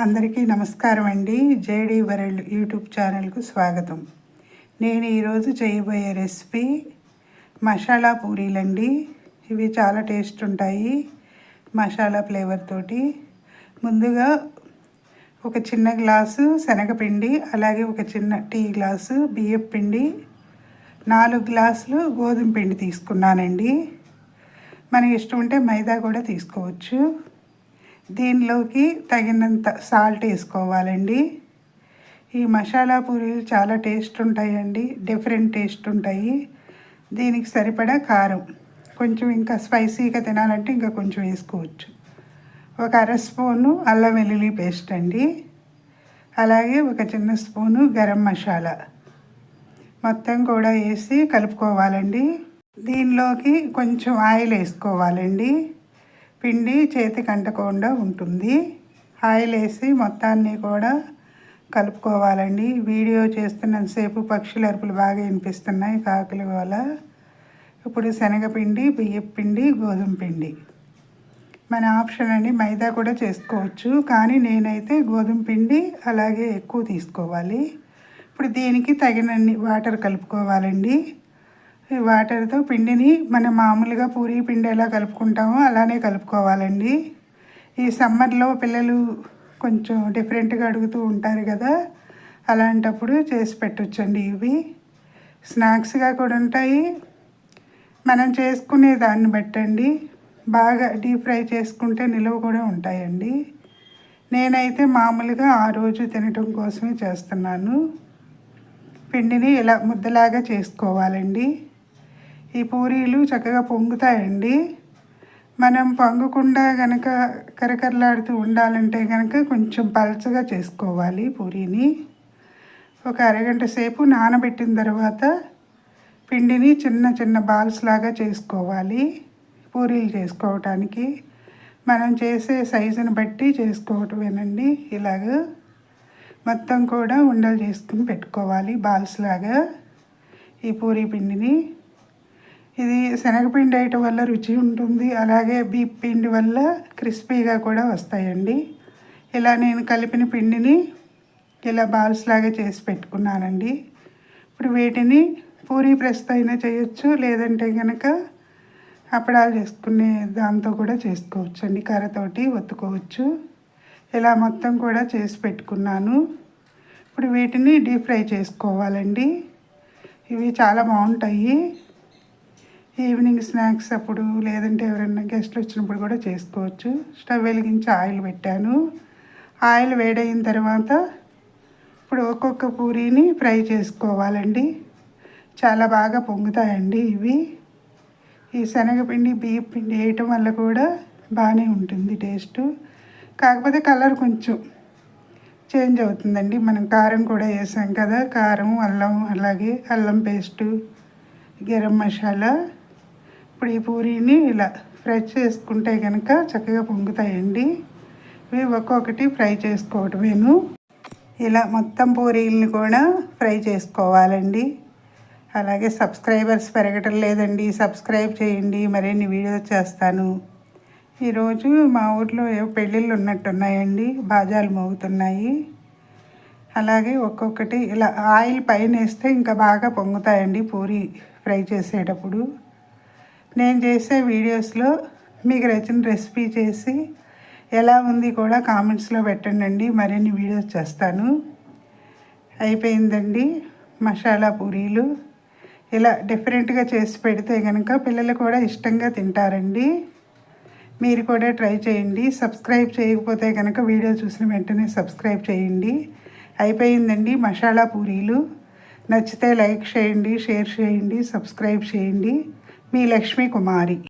అందరికీ నమస్కారం అండి. జేడి వరల్డ్ యూట్యూబ్ ఛానల్కు స్వాగతం. నేను ఈరోజు చేయబోయే రెసిపీ మసాలా పూరీలండి ఇవి చాలా టేస్ట్ ఉంటాయి మసాలా ఫ్లేవర్ తోటి. ముందుగా ఒక చిన్న గ్లాసు శనగపిండి అలాగే ఒక చిన్న టీ గ్లాసు బియ్యం పిండి నాలుగు గ్లాసులు గోధుమ పిండి తీసుకున్నానండి. మనకి ఇష్టం ఉంటే మైదా కూడా తీసుకోవచ్చు. దీనిలోకి తగినంత సాల్ట్ వేసుకోవాలండి. ఈ మసాలా పూరీలు చాలా టేస్ట్ ఉంటాయండి డిఫరెంట్ టేస్ట్ ఉంటాయి. దీనికి సరిపడా కారం. కొంచెం ఇంకా స్పైసీగా తినాలంటే ఇంకా కొంచెం వేసుకోవచ్చు. ఒక అర స్పూను అల్లం వెల్లుల్లి పేస్ట్ అండి. అలాగే ఒక చిన్న స్పూను గరం మసాలా. మొత్తం కూడా వేసి కలుపుకోవాలండి. దీనిలోకి కొంచెం ఆయిల్ వేసుకోవాలండి. పిండి చేతికి అంటకుండా ఉంటుంది. ఆయిల్ వేసి మొత్తాన్ని కూడా కలుపుకోవాలండి. వీడియో చేస్తున్నంతసేపు పక్షుల అరుపులు బాగా వినిపిస్తున్నాయి కాకుల వల్ల. ఇప్పుడు శనగపిండి బియ్యం పిండి గోధుమ పిండి. మన ఆప్షన్ అండి మైదా కూడా చేసుకోవచ్చు. కానీ నేనైతే గోధుమ పిండి అలాగే ఎక్కువ తీసుకోవాలి. ఇప్పుడు దీనికి తగినన్ని వాటర్ కలుపుకోవాలండి. వాటర్తో పిండిని మనం మామూలుగా పూరి పిండి ఎలా కలుపుకుంటామో అలానే కలుపుకోవాలండి. ఈ సమ్మర్లో పిల్లలు కొంచెం డిఫరెంట్గా అడుగుతూ ఉంటారు కదా అలాంటప్పుడు చేసి పెట్టొచ్చండి ఇవి. స్నాక్స్గా కూడా ఉంటాయి. మనం చేసుకునే దాన్ని బట్టండి. బాగా డీప్ ఫ్రై చేసుకుంటే నిలువ కూడా ఉంటాయండి. నేనైతే మామూలుగా ఆ రోజు తినటం కోసమే చేస్తున్నాను. పిండిని ఇలా ముద్దలాగా చేసుకోవాలండి. ఈ పూరీలు చక్కగా పొంగుతాయండి. మనం పొంగకుండా కనుక కరకరలాడుతూ ఉండాలంటే కనుక కొంచెం పలచగా చేసుకోవాలి పూరీని. ఒక అరగంట సేపు నానబెట్టిన తర్వాత పిండిని చిన్న చిన్న బాల్స్ లాగా చేసుకోవాలి పూరీలు చేసుకోవటానికి. మనం చేసే సైజుని బట్టి చేసుకోవటమేనండి. ఇలాగ మొత్తం కూడా ఉండలు చేసుకుని పెట్టుకోవాలి బాల్స్ లాగా ఈ పూరీ పిండిని. ఇది శనగపిండి వేయటం వల్ల రుచి ఉంటుంది. అలాగే బీప్ పిండి వల్ల క్రిస్పీగా కూడా వస్తాయండి. ఇలా నేను కలిపిన పిండిని ఇలా బాల్స్ లాగా చేసి పెట్టుకున్నానండి. ఇప్పుడు వీటిని పూరీ ప్రెస్ అయినా చేయొచ్చు లేదంటే కనుక అప్పడాలు చేసుకునే దాంతో కూడా చేసుకోవచ్చు అండి కర్రతోటి ఒత్తుకోవచ్చు. ఇలా మొత్తం కూడా చేసి పెట్టుకున్నాను. ఇప్పుడు వీటిని డీప్ ఫ్రై చేసుకోవాలండి. ఇవి చాలా బాగుంటాయి. ఈవినింగ్ స్నాక్స్ అప్పుడు లేదంటే ఎవరైనా గెస్ట్లు వచ్చినప్పుడు కూడా చేసుకోవచ్చు. స్టవ్ వెలిగించి ఆయిల్ పెట్టాను. ఆయిల్ వేడైన తర్వాత ఇప్పుడు ఒక్కొక్క పూరీని ఫ్రై చేసుకోవాలండి. చాలా బాగా పొంగుతాయండి ఇవి. ఈ శనగపిండి బియ్యం పిండి వేయటం వల్ల కూడా బాగానే ఉంటుంది టేస్ట్. కాకపోతే కలర్ కొంచెం చేంజ్ అవుతుందండి. మనం కారం కూడా వేసాం కదా కారం అల్లం అలాగే అల్లం పేస్టు గరం మసాలా. ఇప్పుడు ఈ పూరీని ఇలా ఫ్రై చేసుకుంటే కనుక చక్కగా పొంగుతాయండి. ఇవి ఒక్కొక్కటి ఫ్రై చేసుకోవటమేను. ఇలా మొత్తం పూరీలను కూడా ఫ్రై చేసుకోవాలండి. అలాగే సబ్స్క్రైబర్స్ పెరగటం లేదండి. సబ్స్క్రైబ్ చేయండి. మరిన్ని వీడియోస్ చేస్తాను. ఈరోజు మా ఊర్లో ఏవో పెళ్ళిళ్ళు ఉన్నట్టున్నాయండి. బాజాలు మోగుతున్నాయి. అలాగే ఒక్కొక్కటి ఇలా ఆయిల్ పైన వేస్తే ఇంకా బాగా పొంగుతాయండి పూరి ఫ్రై చేసేటప్పుడు. నేను చేసే వీడియోస్లో మీకు నచ్చిన రెసిపీ చేసి ఎలా ఉంది కూడా కామెంట్స్లో పెట్టండి మరిన్ని వీడియోస్ చేస్తాను. అయిపోయిందండి మసాలా పూరీలు. ఇలా డిఫరెంట్గా చేసి పెడితే కనుక పిల్లలు కూడా ఇష్టంగా తింటారండి. మీరు కూడా ట్రై చేయండి. సబ్స్క్రైబ్ చేయకపోతే కనుక వీడియో చూసిన వెంటనే సబ్స్క్రైబ్ చేయండి. అయిపోయిందండి మసాలా పూరీలు. నచ్చితే లైక్ చేయండి షేర్ చేయండి సబ్స్క్రైబ్ చేయండి. మీ లక్ష్మీ కుమారి.